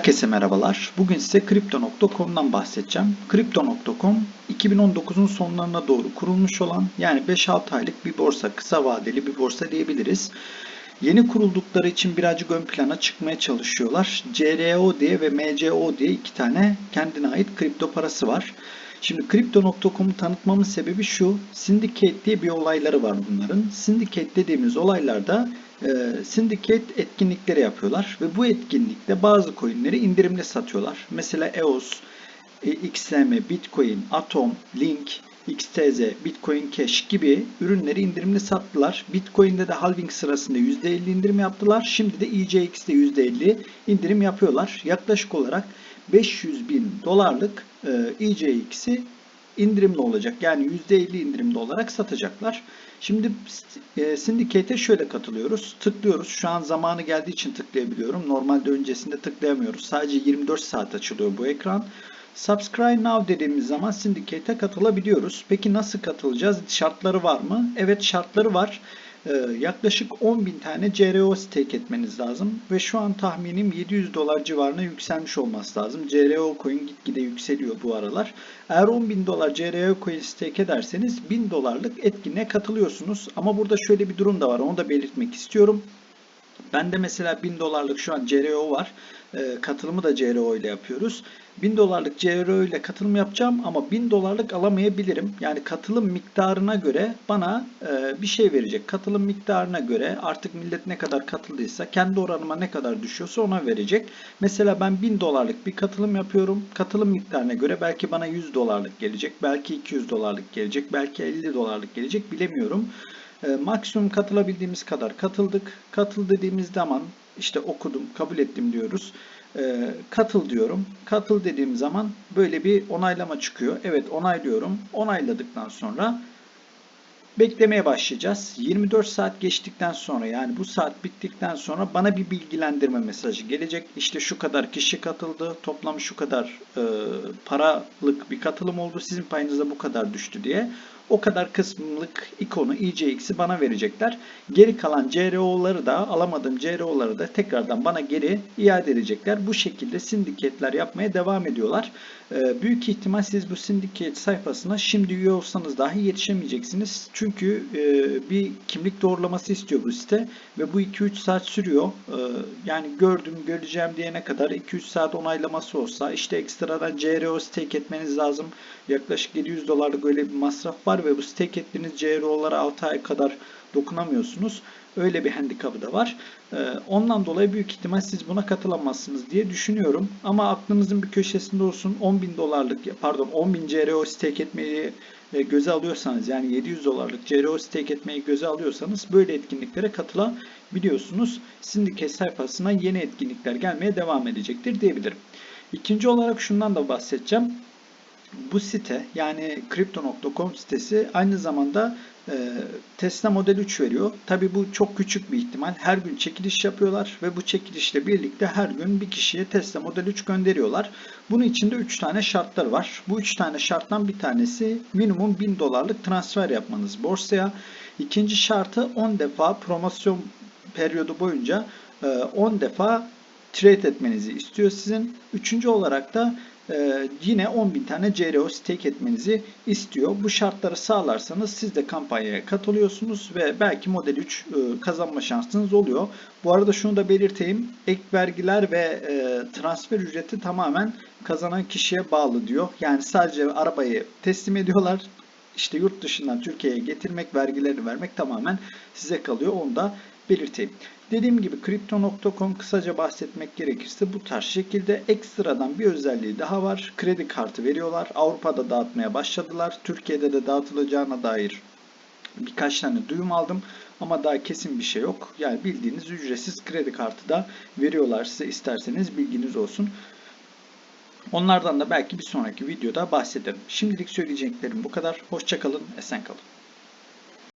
Herkese merhabalar. Bugün size Crypto.com'dan bahsedeceğim. Crypto.com 2019'un sonlarına doğru kurulmuş olan yani 5-6 aylık bir borsa, kısa vadeli bir borsa diyebiliriz. Yeni kuruldukları için birazcık ön plana çıkmaya çalışıyorlar. CRO diye ve MCO diye iki tane kendine ait kripto parası var. Şimdi Crypto.com'u tanıtmamın sebebi şu. Syndicate diye bir olayları var bunların. Syndicate dediğimiz olaylarda e, syndicate etkinlikleri yapıyorlar ve bu etkinlikte bazı coinleri indirimli satıyorlar. Mesela EOS, e, XLM, Bitcoin, Atom, Link, XTZ, Bitcoin Cash gibi ürünleri indirimli sattılar. Bitcoin'de de halving sırasında %50 indirim yaptılar. Şimdi de EJX'de %50 indirim yapıyorlar. Yaklaşık olarak 500 bin dolarlık e, EJX'i indirimli olacak. Yani %50 indirimli olarak satacaklar. Şimdi e, Syndicate'e şöyle katılıyoruz. Tıklıyoruz. Şu an zamanı geldiği için tıklayabiliyorum. Normalde öncesinde tıklayamıyoruz. Sadece 24 saat açılıyor bu ekran. Subscribe Now dediğimiz zaman Syndicate'e katılabiliyoruz. Peki nasıl katılacağız? Şartları var mı? Evet şartları var. Ee, yaklaşık 10.000 tane CRO stake etmeniz lazım ve şu an tahminim 700 dolar civarına yükselmiş olması lazım. CRO coin gitgide yükseliyor bu aralar. Eğer 10.000 dolar CRO coin stake ederseniz 1000 dolarlık etkinliğe katılıyorsunuz. Ama burada şöyle bir durum da var onu da belirtmek istiyorum. Ben de mesela 1000 dolarlık şu an CRO var. E, katılımı da CRO ile yapıyoruz. 1000 dolarlık CRO ile katılım yapacağım ama 1000 dolarlık alamayabilirim. Yani katılım miktarına göre bana e, bir şey verecek. Katılım miktarına göre artık millet ne kadar katıldıysa kendi oranıma ne kadar düşüyorsa ona verecek. Mesela ben 1000 dolarlık bir katılım yapıyorum. Katılım miktarına göre belki bana 100 dolarlık gelecek. Belki 200 dolarlık gelecek. Belki 50 dolarlık gelecek bilemiyorum. E, maksimum katılabildiğimiz kadar katıldık. Katıl dediğimiz zaman işte okudum, kabul ettim diyoruz. E, katıl diyorum. Katıl dediğim zaman böyle bir onaylama çıkıyor. Evet onaylıyorum. Onayladıktan sonra beklemeye başlayacağız. 24 saat geçtikten sonra yani bu saat bittikten sonra bana bir bilgilendirme mesajı gelecek. İşte şu kadar kişi katıldı. Toplam şu kadar e, paralık bir katılım oldu. Sizin payınıza bu kadar düştü diye o kadar kısımlık ikonu EJX'i bana verecekler. Geri kalan CRO'ları da alamadığım CRO'ları da tekrardan bana geri iade edecekler. Bu şekilde sindiketler yapmaya devam ediyorlar. Ee, büyük ihtimal siz bu sindiket sayfasına şimdi üye olsanız dahi yetişemeyeceksiniz. Çünkü e, bir kimlik doğrulaması istiyor bu site ve bu 2-3 saat sürüyor. Ee, yani gördüm göreceğim diyene kadar 2-3 saat onaylaması olsa işte ekstradan CRO stake etmeniz lazım. Yaklaşık 700 dolarlık öyle bir masraf var ve bu stake ettiğiniz CRO'lara 6 ay kadar dokunamıyorsunuz. Öyle bir handikapı da var. Ee, ondan dolayı büyük ihtimal siz buna katılamazsınız diye düşünüyorum. Ama aklınızın bir köşesinde olsun 10 bin dolarlık pardon 10 bin CRO stake etmeyi e, göze alıyorsanız yani 700 dolarlık CRO stake etmeyi göze alıyorsanız böyle etkinliklere katılabiliyorsunuz. Syndicate sayfasına yeni etkinlikler gelmeye devam edecektir diyebilirim. İkinci olarak şundan da bahsedeceğim. Bu site yani Crypto.com sitesi aynı zamanda e, Tesla Model 3 veriyor. Tabi bu çok küçük bir ihtimal. Her gün çekiliş yapıyorlar ve bu çekilişle birlikte her gün bir kişiye Tesla Model 3 gönderiyorlar. Bunun içinde 3 tane şartlar var. Bu 3 tane şarttan bir tanesi minimum 1000 dolarlık transfer yapmanız borsaya. İkinci şartı 10 defa promosyon periyodu boyunca 10 e, defa trade etmenizi istiyor sizin. Üçüncü olarak da ee, yine 10.000 tane CRO stake etmenizi istiyor. Bu şartları sağlarsanız siz de kampanyaya katılıyorsunuz ve belki Model 3 e, kazanma şansınız oluyor. Bu arada şunu da belirteyim. Ek vergiler ve e, transfer ücreti tamamen kazanan kişiye bağlı diyor. Yani sadece arabayı teslim ediyorlar. İşte yurt dışından Türkiye'ye getirmek, vergilerini vermek tamamen size kalıyor. Onu da belirteyim. Dediğim gibi Crypto.com kısaca bahsetmek gerekirse bu tarz şekilde ekstradan bir özelliği daha var. Kredi kartı veriyorlar. Avrupa'da dağıtmaya başladılar. Türkiye'de de dağıtılacağına dair birkaç tane duyum aldım. Ama daha kesin bir şey yok. Yani bildiğiniz ücretsiz kredi kartı da veriyorlar size isterseniz bilginiz olsun. Onlardan da belki bir sonraki videoda bahsederim. Şimdilik söyleyeceklerim bu kadar. Hoşçakalın, esen kalın.